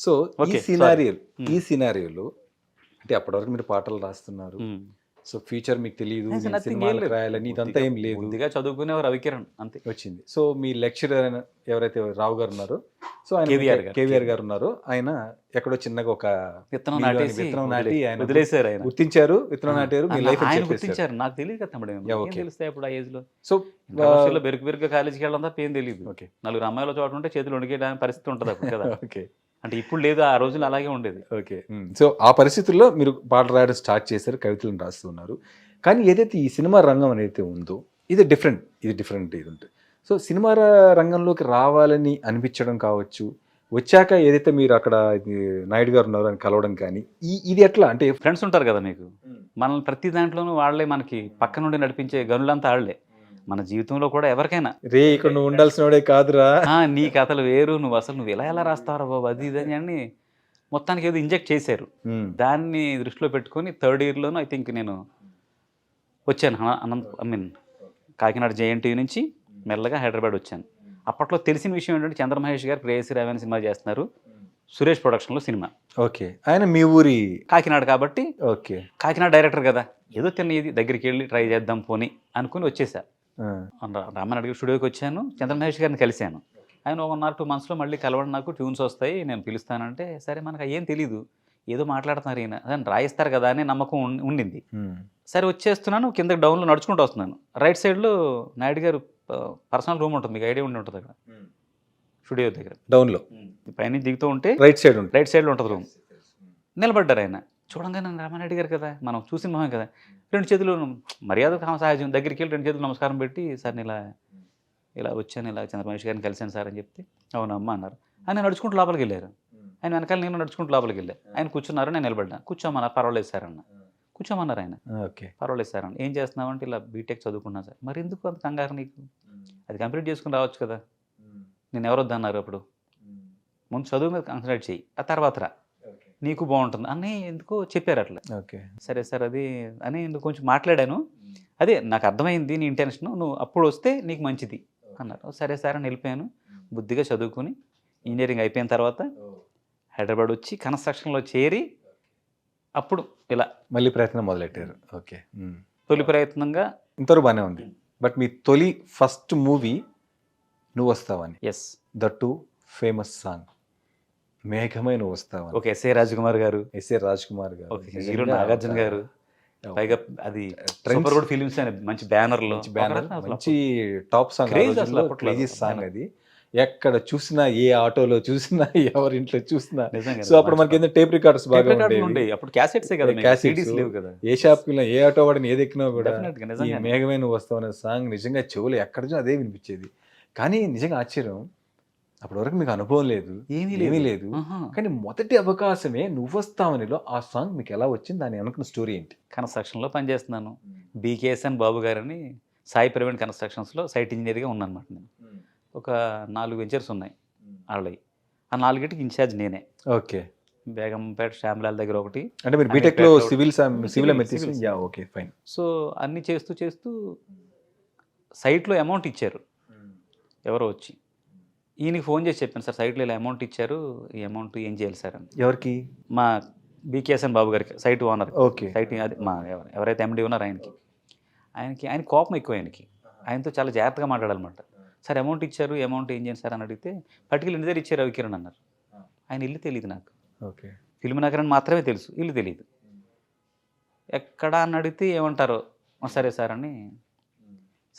So ఈ Okay, scenario Hmm. ఈ సినారియోలో అంటే అప్పటివరకు మీరు పాటలు రాస్తున్నారు. ఉమ్. సో ఫ్యూచర్ మీకు తెలియదు లేదు. రాయాలని ఇదంతా ఏం లేదు. బుద్ధిగా చదువుకునేవారు రవికిరణ్ అంతే. వచ్చింది. సో మీ లెక్చరర్ ఎవరైతే రావు గారు ఉన్నారో సో ఆయన కేవీఆర్ గారు. ఉన్నారో. ఆయన ఎక్కడో చిన్నగా ఒక విత్తనం నాటేసి విత్తనం నాటి ఆయన వదిలేశారు ఆయన. గుర్తించారు విత్తనం నాటారు మీ లైఫ్ ఆయన గుర్తించారు. నాకు తెలియదు కదా తమ్ముడు. తెలుస్తాయి అప్పుడు ఆ ఏజ్లో సో బెరుకు బెరుకు కాలేజీకి వెళ్ళడం తప్ప ఏం తెలియదు ఓకే నలుగురు అమ్మాయిల చోట ఉంటే చేతులు వణికేయడానికి పరిస్థితి ఉంటుంది అప్పుడు కదా. ఓకే అంటే ఇప్పుడు లేదు ఆ రోజులు అలాగే ఉండేది. ఓకే. సో ఆ పరిస్థితుల్లో మీరు పాటలు రాయడం స్టార్ట్ చేశారు కవితలను రాస్తున్నారు కానీ ఏదైతే ఈ సినిమా రంగం అనేది ఉందో ఇది డిఫరెంట్ ఇది డిఫరెంట్ ఇది ఉంటుంది సో సినిమా రంగంలోకి రావాలని అనిపించడం కావచ్చు. వచ్చాక ఏదైతే మీరు అక్కడ నాయుడు గారు ఉన్నారు అని కలవడం కానీ ఈ ఇది ఎట్లా? అంటే ఫ్రెండ్స్ ఉంటారు కదా మీకు. మనల్ని ప్రతి దాంట్లోనూ వాళ్ళే మనకి పక్క నుండి నడిపించే గనులంతా వాళ్ళే. మన జీవితంలో కూడా ఎవరికైనా. రే ఇక్కడ నువ్వు ఉండాల్సినోడే కాదురా. "ఆ, నీ కథలు వేరు నువ్వు అసలు నువ్వు ఇలా ఎలా రాస్తావరా బాబు? అది ఇది అని మొత్తానికి ఏదో ఇంజెక్ట్ చేశారు. దాన్ని దృష్టిలో పెట్టుకొని థర్డ్ ఇయర్లోనూ ఐ థింక్ నేను వచ్చాను. అన- అనంత ఐ మీన్ కాకినాడ జేఎన్టీవీ నుంచి మెల్లగా హైదరాబాద్ వచ్చాను. అప్పట్లో తెలిసిన విషయం ఏంటంటే చంద్రమహేష్ గారు ప్రేయసి రావు అనే సినిమా చేస్తున్నారు. సురేష్ ప్రొడక్షన్లో సినిమా. ఓకే. ఆయన మీ ఊరి కాకినాడ కాబట్టి ఓకే. కాకినాడ డైరెక్టర్ కదా. ఏదో తిన్న ఇది దగ్గరికి వెళ్ళి ట్రై చేద్దాం పోని అనుకుని వచ్చేసా. రామన్ అడిగి స్టూడియోకి వచ్చాను. చంద్రమహేష్ గారిని కలిశాను. ఆయన ఒక వన్ ఆర్ టూ మంత్స్లో మళ్ళీ కలవడం నాకు ట్యూన్స్ వస్తాయి నేను పిలుస్తానంటే సరే మనకు ఏం తెలీదు. ఏదో మాట్లాడుతున్నారు ఈయన. అదే రాయిస్తారు కదా అని నమ్మకం ఉండింది. సరే వచ్చేస్తున్నాను కిందకి డౌన్లో నడుచుకుంటూ వస్తున్నాను. రైట్ సైడ్లో నాయుడు గారు పర్సనల్ రూమ్ ఉంటుంది మీకు ఐడియా ఉండి ఉంటుంది అక్కడ. స్టూడియో దగ్గర. డౌన్లో. పైన దిగుతూ ఉంటే రైట్ సైడ్ ఉంటుంది. రైట్ సైడ్లో ఉంటుంది రూమ్. నిలబడ్డారు ఆయన. చూడంగానే నన్ను రామారెడ్డి గారు కదా మనం చూసిన మొహం కదా. రెండు చేతులు మర్యాద సహజం. దగ్గరికి వెళ్ళి రెండు చేతులు నమస్కారం పెట్టి సార్ ఇలా ఇలా వచ్చాను ఇలా చంద్రమహేష్ గారిని కలిశాను సార్ అని చెప్తే అవునమ్మా అన్నారు. ఆయన నడుచుకుంటూ లోపలికి వెళ్ళారు. ఆయన వెనకాల నేను నడుచుకుంటూ లోపలికి వెళ్ళాను ఆయన కూర్చున్నారు నేను నిలబడ్డా. కూర్చోమన్నారు పర్వాలేదు సార్ అన్న. కూర్చోమన్నారు ఆయన. ఓకే. పర్వాలేదు సార్ అన్న. ఏం చేస్తున్నావు అంటే ఇలా బీటెక్ చదువుకున్నా సార్. మరి ఎందుకు అంత కంగారు నీకు? అది కంప్లీట్ చేసుకుని రావచ్చు కదా. నేను ఎవరు వద్దన్నారు అప్పుడు ముందు చదువు మీద కాన్సన్ట్రేట్ చేయి ఆ తర్వాత రా. నీకు బాగుంటుంది అని ఎందుకో చెప్పారు అట్లా. ఓకే. సరే సార్ అది అని ఎందుకు కొంచెం మాట్లాడాను. అదే నాకు అర్థమైంది నీ ఇంటెన్షన్ నువ్వు అప్పుడు వస్తే నీకు మంచిది అన్నారు. సరే సార్ అని వెళ్ళిపోయాను. బుద్ధిగా చదువుకుని ఇంజనీరింగ్ అయిపోయిన తర్వాత హైదరాబాద్ వచ్చి కన్స్ట్రక్షన్లో చేరి అప్పుడు ఇలా మళ్ళీ ప్రయత్నం మొదలెట్టారు. ఓకే. తొలి ప్రయత్నంగా ఇంతవరకు బాగానే ఉంది. బట్ మీ తొలి ఫస్ట్ మూవీ నువ్వు వస్తావని. Yes the two famous song మేఘమై నువ్వు వస్తావని. ఓకే ఎస్ఏ రాజ్కుమార్ గారు. ఎస్ఏ రాజ్ కుమార్ గారు హీరో నాగార్జున గారు. పైగా అది. సూపర్ గుడ్ ఫిలిమ్స్ అనే మంచి బ్యానర్లో. మంచి బ్యానర్ మంచి టాప్ సాంగ్. క్రేజీ సాంగ్ అది. ఎక్కడ చూసినా ఏ ఆటోలో చూసినా ఎవరింట్లో చూసినా. నిజంగా సో అప్పుడు మనకి ఏంటంటే టేప్ రికార్డ్స్ బాగా ఉండేవి. ఉండేవి. అప్పుడు క్యాసెట్సే కదా. సిడీస్ లేవు కదా. ఏ షాప్కి ఏ ఆటో వాడిని ఏది ఎక్కినా కూడా Definitely గా, ఈ నిజంగానే. మేఘమే నువ్వు వస్తావు అనే సాంగ్ నిజంగా చెవులు ఎక్కడ చూసినా అదే వినిపించేది. కానీ నిజంగా ఆశ్చర్యం అప్పటి వరకు మీకు అనుభవం లేదు ఏమీ ఏమీ లేదు. కానీ మొదటి అవకాశమే నువ్వు వస్తావనిలో ఆ సాంగ్ మీకు ఎలా వచ్చింది? దాని అనుకున్న స్టోరీ ఏంటి? కన్స్ట్రక్షన్లో పనిచేస్తున్నాను. బీకేఎస్ఎన్ బాబు గారని సాయి ప్రవీణ్ కన్స్ట్రక్షన్స్లో సైట్ ఇంజనీర్గా ఉన్నాను అనమాట నేను ఒక నాలుగు వెంచర్స్ ఉన్నాయి వాళ్ళవి ఆ నాలుగిటికి ఇన్ఛార్జ్ నేనే. ఓకే. బేగంపేట శ్యామలాల్ దగ్గర ఒకటి. అంటే మీరు అమీర్పేట బీటెక్లో road. Civil civil okay fine. So అన్నీ చేస్తూ చేస్తూ సైట్లో అమౌంట్ ఇచ్చారు. ఎవరో వచ్చి. ఈయనకి ఫోన్ చేసి చెప్పాను సార్ సైట్లో ఇలా అమౌంట్ ఇచ్చారు ఈ అమౌంట్ ఏం చేయాలి సార్? అని. ఎవరికి? మా బీకేఎస్ఎన్ బాబు గారికి సైట్ ఓనర్. ఓకే. సైట్ అదే మా ఎవరు- ఎవరైతే ఎండి ఉన్నారో ఆయనకి. ఆయనకి ఆయన కోపం ఎక్కువ ఆయనకి. ఆయనతో చాలా జాగ్రత్తగా మాట్లాడాలన్నమాట. సార్ అమౌంట్ ఇచ్చారు అమౌంట్ ఏం చేయండి సార్? అని అడిగితే పర్టికులర్ ఇంటి దగ్గర ఇచ్చారు రవికిరణ్ అన్నారు. ఆయన ఇల్లు తెలియదు నాకు. ఓకే. ఫిల్మ్ నగర్ మాత్రమే తెలుసు ఇల్లు తెలియదు. ఎక్కడ అని అడిగితే ఏమంటారో "ఆ, సరే సార్ అని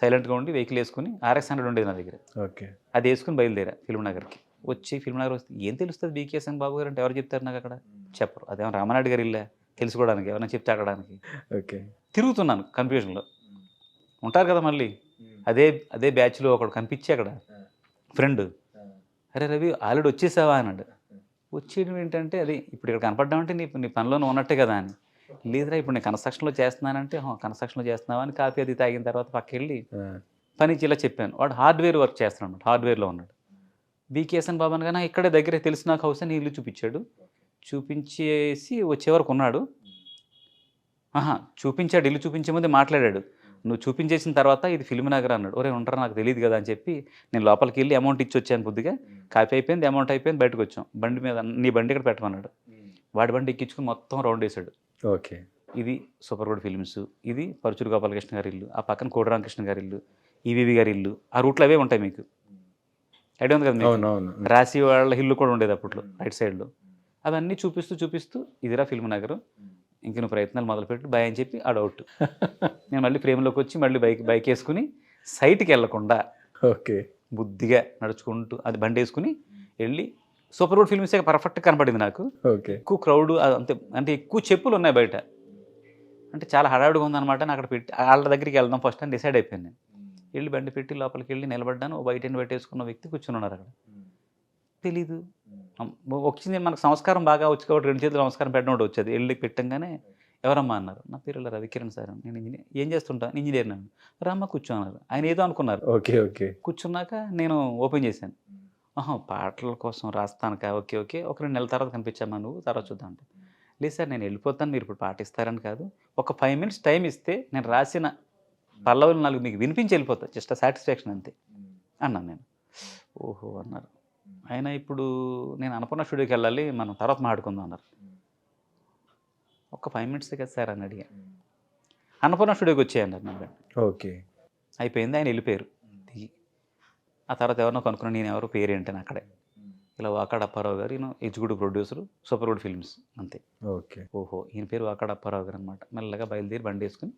సైలెంట్గా ఉండి వెహికల్ వేసుకుని ఆర్ఎక్స్ హండ్రెడ్ ఉండేది నా దగ్గర. ఓకే. అది వేసుకుని బయలుదేరా ఫిల్మ్ నగర్కి వచ్చి ఫిల్మ్ నగర్ వస్తే ఏం తెలుస్తుంది బీకేఎస్ఎన్ బాబు గారు అంటే ఎవరు చెప్తారు నాకు అక్కడ? చెప్పరు. అదేమో రామనాయుడు గారు ఇల్లే తెలుసుకోవడానికి ఎవరైనా చెప్తే అక్కడానికి ఓకే. తిరుగుతున్నాను కన్ఫ్యూజన్లో. ఉంటారు కదా మళ్ళీ. అదే అదే బ్యాచ్లో ఒకడు కనిపించి అక్కడ. ఫ్రెండ్. అరే రవి ఆల్రెడీ వచ్చేసావా? అన్నాడు. వచ్చేయడం ఏంటంటే అది ఇప్పుడు ఇక్కడ కనపడ్డామంటే నీ నీ పనిలోనే ఉన్నట్టే కదా అని. లేదురా ఇప్పుడు నేను కన్స్ట్రక్షన్లో చేస్తున్నానంటే "హా, కన్స్ట్రక్షన్లో చేస్తున్నావా? అని కాఫీ అది తాగిన తర్వాత పక్కకెళ్ళి పని ఇలా చెప్పాను. వాడు హార్డ్వేర్ వర్క్ చేస్తున్నాడు హార్డ్వేర్లో ఉన్నాడు. బీకేఎస్ఎన్ బాబాన్ కానీ ఇక్కడే దగ్గరే తెలిసిన నాకు హౌస్ అని ఇల్లు చూపించాడు. చూపించేసి వచ్చే వరకు ఉన్నాడు. ఆహా చూపించాడు ఇల్లు చూపించే ముందే మాట్లాడాడు. నువ్వు చూపించేసిన తర్వాత ఇది ఫిల్మ్ నగర్ అన్నాడు. ఒరే ఉంటారా? నాకు తెలియదు కదా అని చెప్పి నేను లోపలికి వెళ్ళి అమౌంట్ ఇచ్చి వచ్చాను బుద్ధిగా కాపీ అయిపోయింది అమౌంట్ అయిపోయింది బయటకు వచ్చాం. బండి మీద నీ బండి ఇక్కడ పెట్టమన్నాడు. వాడి బండి ఎక్కించుకుని మొత్తం రౌండ్ వేసాడు ఓకే. ఇది సూపర్ గుడ్ ఫిల్మ్స్ ఇది పరుచూరు గోపాలకృష్ణ గారి ఇల్లు ఆ పక్కన కోటరామకృష్ణ గారి ఇల్లు ఈవీవి గారి ఇల్లు ఆ రూట్లో అవే ఉంటాయి మీకు. ఐడియా ఉంది కదా రాసి వాళ్ళ ఇల్లు కూడా ఉండేది అప్పట్లో రైట్ సైడ్లో. అవన్నీ చూపిస్తూ చూపిస్తూ ఇదిరా ఫిల్మ్ నగరం ఇంక నువ్వు ప్రయత్నాలు మొదలుపెట్టి భయం అని చెప్పి ఆ డౌట్ నేను మళ్ళీ ఫ్రేమ్లోకి వచ్చి మళ్ళీ బైక్ బైక్ వేసుకుని సైట్కి వెళ్ళకుండా ఓకే. బుద్ధిగా నడుచుకుంటూ అది బండి వేసుకుని వెళ్ళి సూపర్ గుడ్ ఫిల్మ్సే పర్ఫెక్ట్గా కనపడింది నాకు. ఓకే. ఎక్కువ క్రౌడ్ అంతే అంటే ఎక్కువ చెప్పులు ఉన్నాయి బయట. అంటే చాలా హడావుడిగా ఉందన్నమాట. నేను అక్కడ పెట్టి వాళ్ళ దగ్గరికి వెళ్దాం ఫస్ట్ అని డిసైడ్ అయిపోయాను నేను. వెళ్ళి బండి పెట్టి లోపలికి వెళ్ళి నిలబడ్డాను. ఓ బయట పెట్టేసుకున్న వ్యక్తి కూర్చుని ఉన్నారు అక్కడ. తెలీదు. వచ్చింది మనకు సంస్కారం బాగా వచ్చి కాబట్టి రెండు చేతులు నమస్కారం పెట్టడం వచ్చేది. వెళ్ళి పెట్టంగానే ఎవరమ్మా అన్నారు. నా పేరు రవికిరణ్ సార్. నేను ఇంజనీర్ ఏం చేస్తుంటా? ఇంజనీర్ నన్ను. రామ్మ కూర్చో అన్నారు. ఆయన ఏదో అనుకున్నారు. Okay okay. కూర్చున్నాక నేను ఓపెన్ చేశాను. ఆహా! పాటల కోసం రాస్తానుకా. Okay okay. ఒక రెండు నెలల తర్వాత కనిపించామా నువ్వు? తర్వాత చూద్దాం అంటే. లేదు సార్ నేను వెళ్ళిపోతాను. మీరు ఇప్పుడు పాట ఇస్తారని కాదు. ఒక ఫైవ్ మినిట్స్ టైం ఇస్తే నేను రాసిన పల్లవులు నాలుగు మీకు వినిపించి వెళ్ళిపోతా. జస్ట్ సాటిస్ఫాక్షన్ అంతే. అన్నాను నేను. ఓహో! అన్నారు. ఆయన ఇప్పుడు నేను అన్నపూర్ణ స్టూడియోకి వెళ్ళాలి. మనం తర్వాత మాట్లాడుకుందాం అన్నారు. ఒక ఫైవ్ మినిట్స్ కదా సార్ అని అడిగా. అన్నపూర్ణ స్టూడియోకి వచ్చేయన్నారు నా వెంట. ఓకే. అయిపోయింది. ఆయన వెళ్ళిపోయారు. ఆ తర్వాత ఎవరినో కనుక్కున్నా నేను ఎవరు పేరు ఏంటని అక్కడే. ఇలా వాకాడ అప్పారావు గారు ఈయన executive producer super good films అంతే. ఓకే. ఓహో ఈయన పేరు వాకాడ అప్పారావు గారు అనమాట మెల్లగా బయలుదేరి బండి వేసుకుని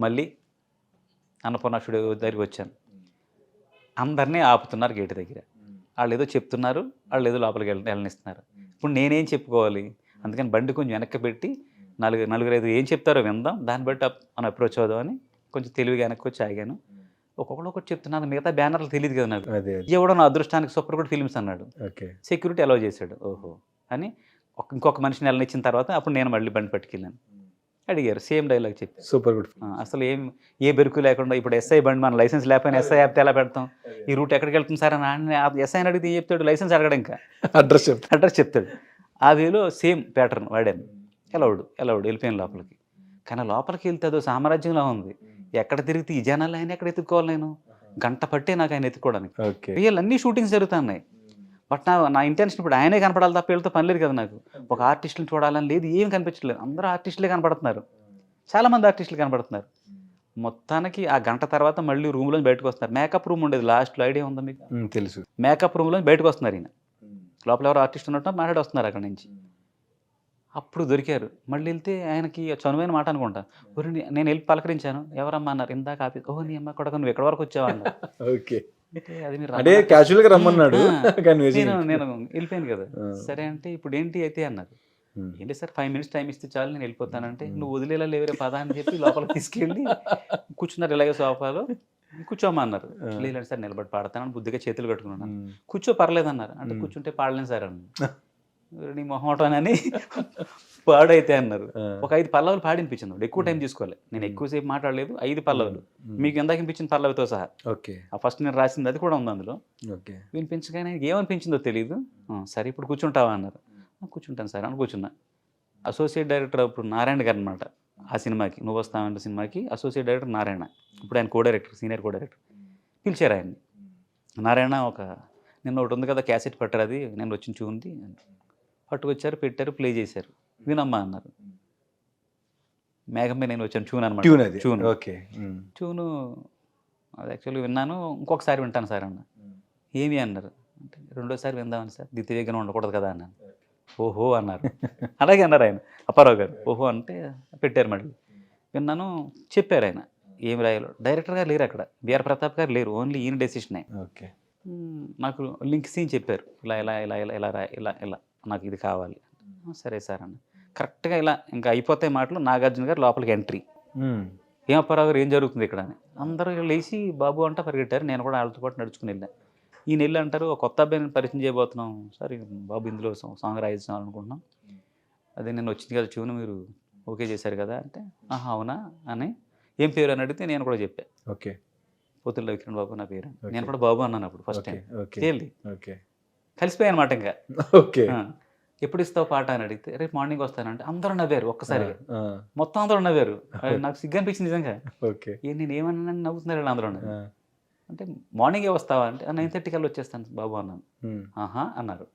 మళ్ళీ అన్నపూర్ణ స్టూడియో దగ్గరికి వచ్చాను. అందరినీ ఆపుతున్నారు గేట్ దగ్గర. వాళ్ళు ఏదో చెప్తున్నారు వాళ్ళు ఏదో లోపలికి వెళ్ళ వెళ్ళనిస్తున్నారు. ఇప్పుడు నేనేం చెప్పుకోవాలి? అందుకని బండి కొంచెం వెనక్కి పెట్టి నలుగురు నలుగురు ఐదు ఏం చెప్తారో విందాం. దాన్ని బట్టి మనం అప్రోచ్ అవుదామని కొంచెం తెలివిగా వెనక్కి వచ్చి ఆగాను. ఒక్కొక్కడు ఒకటి చెప్తున్నాను మిగతా బ్యానర్లు తెలియదు కదా నాకు. ఎవడో నా అదృష్టానికి సూపర్ గుడ్ ఫిల్మ్స్ అన్నాడు. ఓకే. సెక్యూరిటీ అలౌ చేశాడు. ఓహో. అని ఇంకొక మనిషిని వెళ్ళనిచ్చిన తర్వాత అప్పుడు నేను మళ్ళీ బండి పట్టుకెళ్ళాను. అడిగారు సేమ్ డైలాగ్ చెప్పి సూపర్ గుడ్ అసలు ఏం ఏ బెరుకు లేకుండా ఇప్పుడు ఎస్ఐ బండి మన లైసెన్స్ లేకపోయినా ఎస్ఐ యాప్ ఎలా పెడతాం? ఈ రూట్ ఎక్కడికి వెళ్తుంది సార్ అని ఎస్ఐని అడిగితే చెప్తాడు? లైసెన్స్ అడగడం ఇంకా అడ్రస్ చెప్తా అడ్రస్ చెప్తాడు. ఆ వేలో సేమ్ ప్యాటర్న్ వాడాను. ఎలవుడు ఎలవుడు వెళ్ళిపోయాను లోపలికి. కానీ లోపలికి వెళ్తే అదో సామ్రాజ్యంలో ఉంది. ఎక్కడ తిరిగితే ఈ జనాలు ఆయన ఎక్కడ ఎత్తుక్కోవాలి నేను? గంట పట్టే నాకు ఆయన ఎత్తుకోవడానికి. రియల్ అన్ని షూటింగ్స్ జరుగుతున్నాయి. బట్ నా నా ఇంటెన్షన్ ఇప్పుడు ఆయనే కనపడాలి తప్ప వీళ్ళతో పని లేదు కదా నాకు. ఒక ఆర్టిస్టుని చూడాలని లేదు ఏం కనిపించట్లేదు. అందరూ ఆర్టిస్టులే కనపడుతున్నారు. చాలా మంది ఆర్టిస్టులు కనపడుతున్నారు. మొత్తానికి ఆ గంట తర్వాత మళ్ళీ రూమ్లో బయటకు వస్తున్నారు. మేకప్ రూమ్ ఉండేది. లాస్ట్లో ఐడియా ఉందా మీకు? తెలుసు. మేకప్ రూమ్లో బయటకు వస్తున్నారు ఈయన. లోపల ఎవరో ఆర్టిస్ట్ ఉన్నట్టు మాట్లాడి వస్తున్నారు అక్కడ నుంచి. అప్పుడు దొరికారు. మళ్ళీ వెళ్తే ఆయనకి చనువైన మాట అనుకుంటా. నీ- నేను వెళ్ళి పలకరించాను. ఎవరమ్మా? అన్నారు. ఇందాక ఆఫీస్ ఓ నీ అమ్మ కొడక నువ్వు ఎక్కడి వరకు వచ్చావా? అన్నారు. ఓకే. అది మీరు అంటే రమ్మన్నారు. క్యాజువల్గా రమ్మన్నాడు నేను నేను వెళ్ళిపోయాను కదా. సరే అంటే ఇప్పుడు ఏంటి అయితే? అన్నారు. ఏంటి సార్ ఫైవ్ మినిట్స్ టైం ఇస్తే చాలు నేను వెళ్ళిపోతానంటే. నువ్వు వదిలేలా లేవరే పదా అని చెప్పి లోపలికి తీసుకెళ్ళి కూర్చున్నారు. ఇలాగే సోఫాలో కూర్చోమా అన్నారు. ఆ. లేదండి సార్ నిలబడి పాడతానని బుద్ధిగా చేతులు కట్టుకున్నాను. కూర్చో పర్లేదు అన్నారు అంటే. కూర్చుంటే పాడలేను సార్ అన్న నీ మొహమాటం అని పాడైతే అన్నారు. ఒక ఐదు పల్లవులు పాడినిపించింది. ఎక్కువ టైం తీసుకోవాలి. నేను ఎక్కువసేపు మాట్లాడలేదు. ఐదు పల్లవులు. మీకు ఎందాక వినిపించిన పల్లవితో సహా. ఓకే. ఆ ఫస్ట్ నేను రాసింది అది కూడా ఉంది అందులో. ఓకే. వినిపించగానే ఏమనిపించిందో తెలియదు "ఆ, సరే ఇప్పుడు కూర్చుంటావా అన్నారు. "ఆ, కూర్చుంటాను సార్ అని కూర్చున్నా. అసోసియేట్ డైరెక్టర్ అప్పుడు నారాయణ గారు అనమాట ఆ సినిమాకి. నువ్వు వస్తావంటే సినిమాకి? Associate director Narayana. ఇప్పుడు ఆయన co director senior co director పిలిచారు ఆయన్ని. నారాయణ ఒక నిన్న ఒకటి ఉంది కదా క్యాసెట్ పట్టారు అది. నేను వచ్చి చూంది పట్టుకొచ్చారు పెట్టారు ప్లే చేశారు. వినమ్మా అన్నారు. మేఘం మీద నేను వచ్చాను చూన్ అనమాట ట్యూన్ ట్యూన్ ఓకే. ట్యూను అది యాక్చువల్గా విన్నాను ఇంకొకసారి వింటాను సార్ అన్న. ఏమి అన్నారు? అంటే రెండోసారి విందామని సార్. ద్వితీయంగా ఉండకూడదు కదా అన్నాను. ఓహో అన్నారు. అలాగే అన్నారు ఆయన అప్పారావు గారు. ఓహో అంటే పెట్టారు మళ్ళీ. విన్నాను చెప్పారు ఆయన. ఏం రాయాలో. డైరెక్టర్ గారు లేరు అక్కడ. బిఆర్ ప్రతాప్ గారు లేరు. ఓన్లీ ఈయన డెసిషనే ఓకే. నాకు లింక్ సీన్ చెప్పారు. ఇలా ఇలా ఇలా ఇలా ఇలా రా ఇలా ఇలా. నాకు ఇది కావాలి. "ఆ, సరే సార్ అన్న. కరెక్ట్గా ఇలా ఇంకా అయిపోతే మాటలు నాగార్జున గారు లోపలికి ఎంట్రీ. ఉమ్. ఏం అప్పారావు గారు ఏం జరుగుతుంది ఇక్కడ? అని అందరూ లేచి బాబు అంట పరిగెట్టారు. నేను కూడా వాళ్ళతో పాటు నడుచుకుని వెళ్ళాను ఈయన వెళ్ళి అంటారు "ఒక కొత్త అబ్బాయిని పరిచయం చేయబోతున్నాం. సార్ బాబు ఇందులో సాంగ్ రాయించాం అనుకుంటున్నాం అదే నేను వచ్చింది కదా ట్యూన్ మీరు ఓకే చేశారు కదా అంటే ఆహా అవునా? అని ఏం పేరు అని అడిగితే నేను కూడా చెప్పా. ఓకే. పోతుల రవికిరణ్ బాబు నా పేరు. నేను కూడా బాబు అన్నాను అప్పుడు ఫస్ట్ ఓకే టైం. ఓకే. కలిసిపోయాను అనమాట ఇంకా. ఓకే. ఎప్పుడు ఇస్తావు పాట అని అడిగితే రేపు మార్నింగ్ వస్తానంటే అందరూ నవ్వారు ఒక్కసారిగా ఆ, మొత్తం అందరూ నవ్వారు. నాకు సిగ్గు అనిపించింది నిజంగా. ఓకే. ఏ నేను ఏమన్నా నవ్వుతున్నారు వీళ్ళు అందరూ? అంటే మార్నింగే వస్తావా? అంటే నైన్ థర్టీ కల్లా వచ్చేస్తాను బాబు అన్నాను. ఆహా అన్నారు.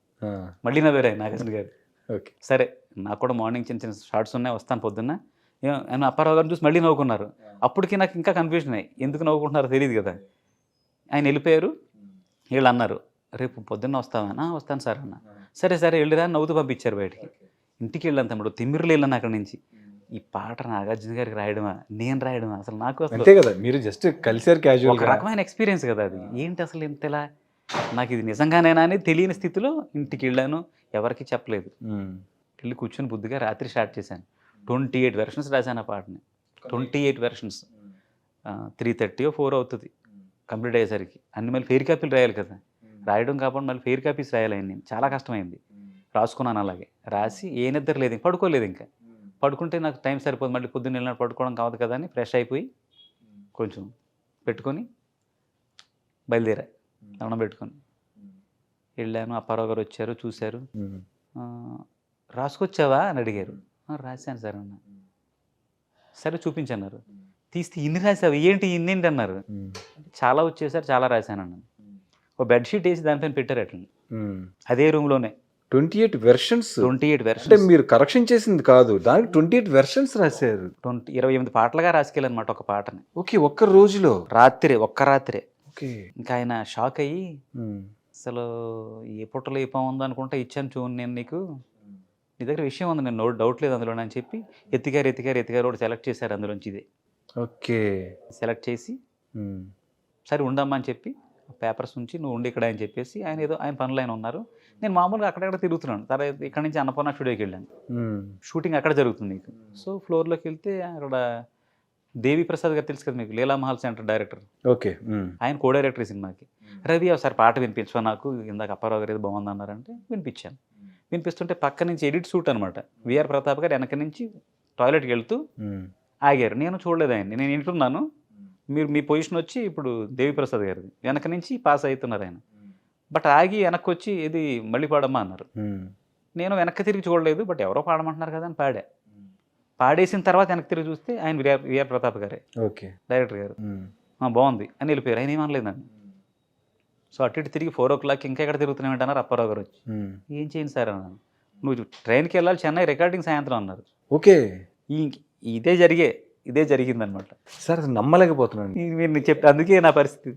మళ్ళీ నవ్వారు ఆయన నాగార్జున గారు. ఓకే. సరే నాకు కూడా మార్నింగ్ చిన్న చిన్న షార్ట్స్ ఉన్నాయి వస్తాను పొద్దున్న. ఏం- ఆయన అప్పారావు గారిని చూసి మళ్ళీ నవ్వుకున్నారు. అప్పటికి నాకు ఇంకా కన్ఫ్యూజన్ అయ్యి ఎందుకు నవ్వుకుంటున్నారో తెలియదు కదా. ఆయన వెళ్ళిపోయారు. వీళ్ళు అన్నారు. రేపు పొద్దున్న వస్తావా "ఆ, వస్తాను సార్ అన్న. సరే సరే వెళ్ళిరా నవ్వుతూ పంపించారు బయటికి. ఇంటికి వెళ్ళాను తమ్ముడు తిమ్మిరిలో వెళ్ళాను అక్కడి నుంచి. ఈ పాట నాగార్జున గారికి రాయడమా? నేను రాయడమా? అసలు నాకు అసలు అంతే కదా మీరు జస్ట్ కలిసారు క్యాజువల్ ఒక రకమైన ఎక్స్పీరియన్స్ కదా అది. ఏంటి అసలు ఇంతలా? నాకు ఇది నిజంగానేనా అని తెలియని స్థితిలో ఇంటికి వెళ్ళాను ఎవరికి చెప్పలేదు. వెళ్ళి కూర్చొని బుద్ధిగా రాత్రి స్టార్ట్ చేశాను. ట్వంటీ ఎయిట్ వెర్షన్స్ రాశాను ఆ పాటని. Twenty eight versions three thirty four అవుతుంది. కంప్లీట్ అయ్యేసరికి. అన్ని మళ్ళీ ఫెయిర్ కాపీలు రాయాలి కదా. రాయడం కాకుండా మళ్ళీ ఫెయిర్ కాపీస్ రాయాలి నేను చాలా కష్టమైంది. రాసుకున్నాను అలాగే. రాసి ఏ నిద్ర లేదు పడుకోలేదు ఇంకా. పడుకుంటే నాకు టైం సరిపోదు. మళ్ళీ పొద్దున్న వెళ్ళినట్టు పడుకోవడం కావదు కదా అని ఫ్రెష్ అయిపోయి కొంచెం పెట్టుకొని బయలుదేరా. దండం పెట్టుకొని. వెళ్ళాను అప్పారావు గారు వచ్చారు చూశారు. "ఆ, రాసుకొచ్చావా అని అడిగారు. "ఆ, రాశాను సార్ అన్న. సరే చూపించన్నారు. తీస్తే ఇన్ని రాసావు ఏంటి ఇన్ని ఏంటి అన్నారు చాలా వచ్చేసారు చాలా రాశాను అన్నాను. ఒక బెడ్షీట్ వేసి దానిపైన పెట్టారు అట్లా అదే రూమ్లోనే twenty eight versions twenty eight అంటే వెర్షన్స్ మీరు కరెక్షన్ చేసింది కాదు. దానికి ట్వంటీ ఎయిట్ వెర్షన్స్ రాశారు. ట్వంటీ ఇరవై ఎనిమిది పాటలుగా రాసుకెళ్ళనమాట ఒక పాటని. ఓకే ఒక్క రోజులో? రాత్రి ఒక్క రాత్రే. ఓకే. ఇంకా ఆయన షాక్ అయ్యి అసలు ఏ పుట్టలో ఏ పాము ఉందో అనుకుంటే ఇచ్చాను చూడు నేను నీకు. నీ దగ్గర విషయం ఉంది నేను నోట్ డౌట్ లేదు అందులో అని చెప్పి ఎత్తిగారు ఎత్తిగారు ఎత్తిగారు కూడా సెలెక్ట్ చేశారు అందులోంచి ఇదే. ఓకే. సెలెక్ట్ చేసి సరే ఉండమ్మా అని చెప్పి పేపర్స్ ఉంచి నువ్వు ఉండి ఇక్కడ అని చెప్పేసి ఆయన ఏదో ఆయన పనులు ఆయన ఉన్నారు. నేను మామూలుగా అక్కడక్కడ తిరుగుతున్నాను. తర్వాత ఇక్కడ నుంచి అన్నపూర్ణ స్టూడియోకి వెళ్ళాను. షూటింగ్ అక్కడ జరుగుతుంది మీకు సో ఫ్లోర్లోకి వెళ్తే అక్కడ దేవి ప్రసాద్ గారు తెలుసు కదా మీకు Leela Mahal centre director. Okay. ఆయన కో డైరెక్టర్ ఈ సినిమాకి. రవి ఒకసారి పాట వినిపించవా నాకు ఇందాక అప్పారావు గారు ఏదో బాగుంది అన్నారంటే వినిపించాను వినిపిస్తుంటే పక్క నుంచి ఎడిట్ షూట్ అనమాట విఆర్ ప్రతాప్ గారు వెనక నుంచి టాయిలెట్కి వెళ్తూ ఆగారు. నేను చూడలేదు ఆయన్ని. నేను వింటున్నాను మీరు మీ పొజిషన్ వచ్చి ఇప్పుడు దేవి ప్రసాద్ గారిది. వెనక నుంచి పాస్ అవుతున్నారు ఆయన. బట్ ఆగి వెనక్కి వచ్చి ఇది మళ్ళీ పాడమ్మా అన్నారు. నేను వెనక్కి తిరిగి చూడలేదు బట్ ఎవరో పాడమంటున్నారు కదా అని పాడా. పాడేసిన తర్వాత వెనక్కి తిరిగి చూస్తే ఆయన విఆర్ విఆర్ ప్రతాప్ గారే. ఓకే. డైరెక్టర్ గారు. "ఆ, బాగుంది. అని వెళ్ళిపోయారు. ఆయన ఏమనలేదు నన్ను. సో అటు ఇటు తిరిగి ఫోర్ ఓ క్లాక్ ఇంకా ఎక్కడ తిరుగుతున్నావు అన్నారు అప్పారావు గారు వచ్చి. ఏం చేయండి సార్ అన్నాను. నువ్వు ట్రైన్కి వెళ్ళాలి చెన్నై రికార్డింగ్ సాయంత్రం అన్నారు. ఓకే. ఈ ఇదే జరిగే. ఇదే జరిగిందనమాట. సార్ నమ్మలేకపోతున్నాను. మీరు చెప్పి అందుకే నా పరిస్థితి.